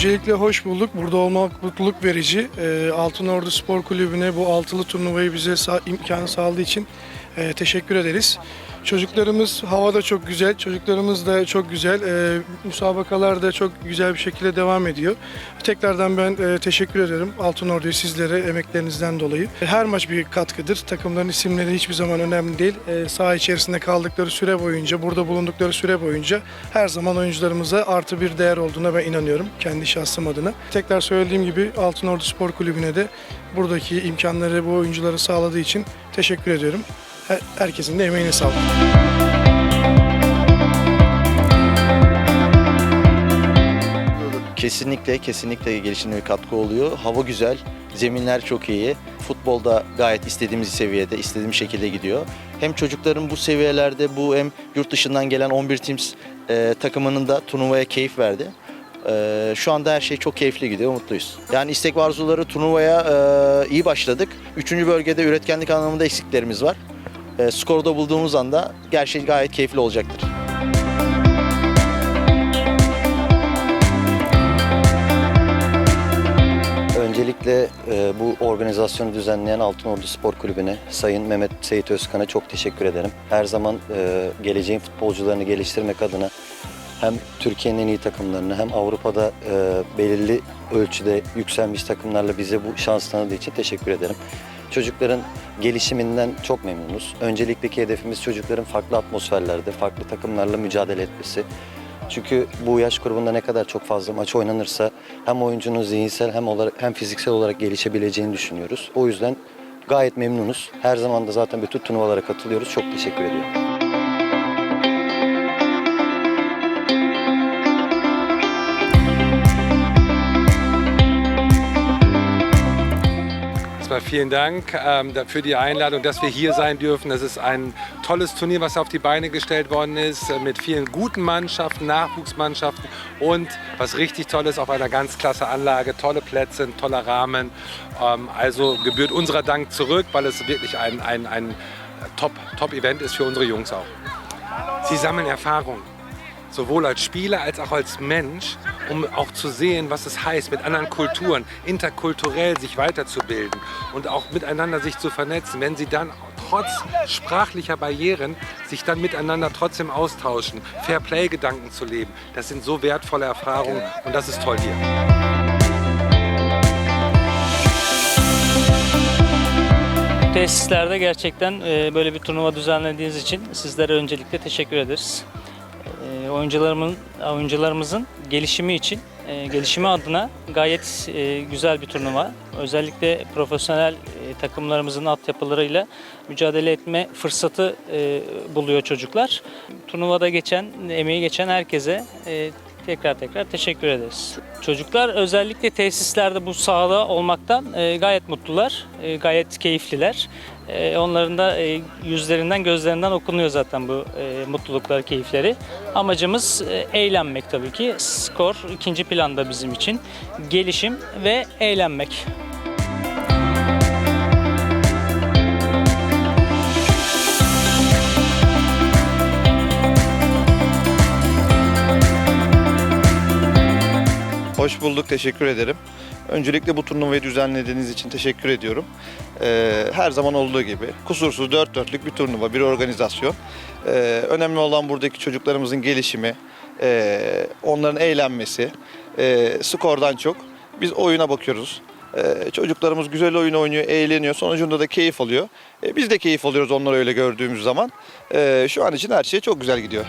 Öncelikle hoş bulduk. Burada olmak mutluluk verici. Ee, Altın Ordu Spor Kulübü'ne bu altılı turnuvayı bize imkanı sağladığı için e, teşekkür ederiz. Çocuklarımız havada çok güzel, çocuklarımız da çok güzel. Ee, müsabakalar da çok güzel bir şekilde devam ediyor. Tekrardan ben e, teşekkür ederim Altın Ordu'ya sizlere emeklerinizden dolayı. Her maç bir katkıdır. Takımların isimleri hiçbir zaman önemli değil. Ee, saha içerisinde kaldıkları süre boyunca, burada bulundukları süre boyunca her zaman oyuncularımıza artı bir değer olduğuna ben inanıyorum. Kendi şahsım adına. Tekrar söylediğim gibi Altın Ordu Spor Kulübü'ne de buradaki imkanları bu oyunculara sağladığı için teşekkür ediyorum. Her- Herkesin de emeğine sağlık. Kesinlikle, kesinlikle gelişimine bir katkı oluyor. Hava güzel, zeminler çok iyi. Futbolda gayet istediğimiz seviyede, istediğim şekilde gidiyor. Hem çocukların bu seviyelerde bu hem yurt dışından gelen 11 Teams e, takımının da turnuvaya keyif verdi. E, şu anda her şey çok keyifli gidiyor, mutluyuz. Yani istek ve arzuları turnuvaya e, iyi başladık. Üçüncü bölgede üretkenlik anlamında eksiklerimiz var. E, skoru da bulduğumuz anda gerçek gayet keyifli olacaktır. Öncelikle e, bu organizasyonu düzenleyen Altınordu Spor Kulübü'ne, Sayın Mehmet Seyit Özkan'a çok teşekkür ederim. Her zaman e, geleceğin futbolcularını geliştirmek adına hem Türkiye'nin en iyi takımlarını hem Avrupa'da e, belirli ölçüde yükselmiş takımlarla bize bu şans tanıdığı için teşekkür ederim. Çocukların gelişiminden çok memnunuz. Öncelikteki hedefimiz çocukların farklı atmosferlerde, farklı takımlarla mücadele etmesi. Çünkü bu yaş grubunda ne kadar çok fazla maç oynanırsa hem oyuncunun zihinsel hem olarak hem fiziksel olarak gelişebileceğini düşünüyoruz. O yüzden gayet memnunuz. Her zaman da zaten bütün turnuvalara katılıyoruz. Çok teşekkür ediyorum. Vielen Dank ähm, für die Einladung, dass wir hier sein dürfen. Das ist ein tolles Turnier, was auf die Beine gestellt worden ist, äh, mit vielen guten Mannschaften, Nachwuchsmannschaften und was richtig toll ist, auf einer ganz klasse Anlage, tolle Plätze, toller Rahmen. Ähm, also gebührt unserer Dank zurück, weil es wirklich ein, ein, ein Top- Top-Event ist für unsere Jungs auch. Sie sammeln Erfahrung sowohl als Spieler als auch als Mensch, um auch zu sehen, was es heißt, mit anderen Kulturen, interkulturell sich weiterzubilden und auch miteinander sich zu vernetzen. Wenn sie dann trotz sprachlicher Barrieren sich dann miteinander trotzdem austauschen, Fair-Play-Gedanken zu leben, das sind so wertvolle Erfahrungen und das ist toll hier. Tesislerde gerçekten e, böyle bir turnuva düzenlediğiniz için sizlere öncelikle teşekkür ederiz. E, oyuncularımın oyuncularımızın gelişimi için e, gelişimi adına gayet e, güzel bir turnuva. Özellikle profesyonel e, takımlarımızın altyapılarıyla mücadele etme fırsatı e, buluyor çocuklar. Turnuvada geçen, emeği geçen herkese tekrar tekrar teşekkür ederiz. Çocuklar özellikle tesislerde bu sahada olmaktan gayet mutlular, gayet keyifliler. E, onların da e, yüzlerinden, gözlerinden okunuyor zaten bu e, mutlulukları, keyifleri. Amacımız eğlenmek tabii ki. Skor ikinci planda bizim için. Gelişim ve eğlenmek. Hoş bulduk, teşekkür ederim. Öncelikle bu turnuvayı düzenlediğiniz için teşekkür ediyorum. Ee, her zaman olduğu gibi kusursuz dört dörtlük bir turnuva, bir organizasyon. Ee, önemli olan buradaki çocuklarımızın gelişimi, ee, onların eğlenmesi, ee, skordan çok. Biz oyuna bakıyoruz. Ee, çocuklarımız güzel oyun oynuyor, eğleniyor. Sonucunda da keyif alıyor. Ee, biz de keyif alıyoruz onları öyle gördüğümüz zaman. Ee, şu an için her şey çok güzel gidiyor.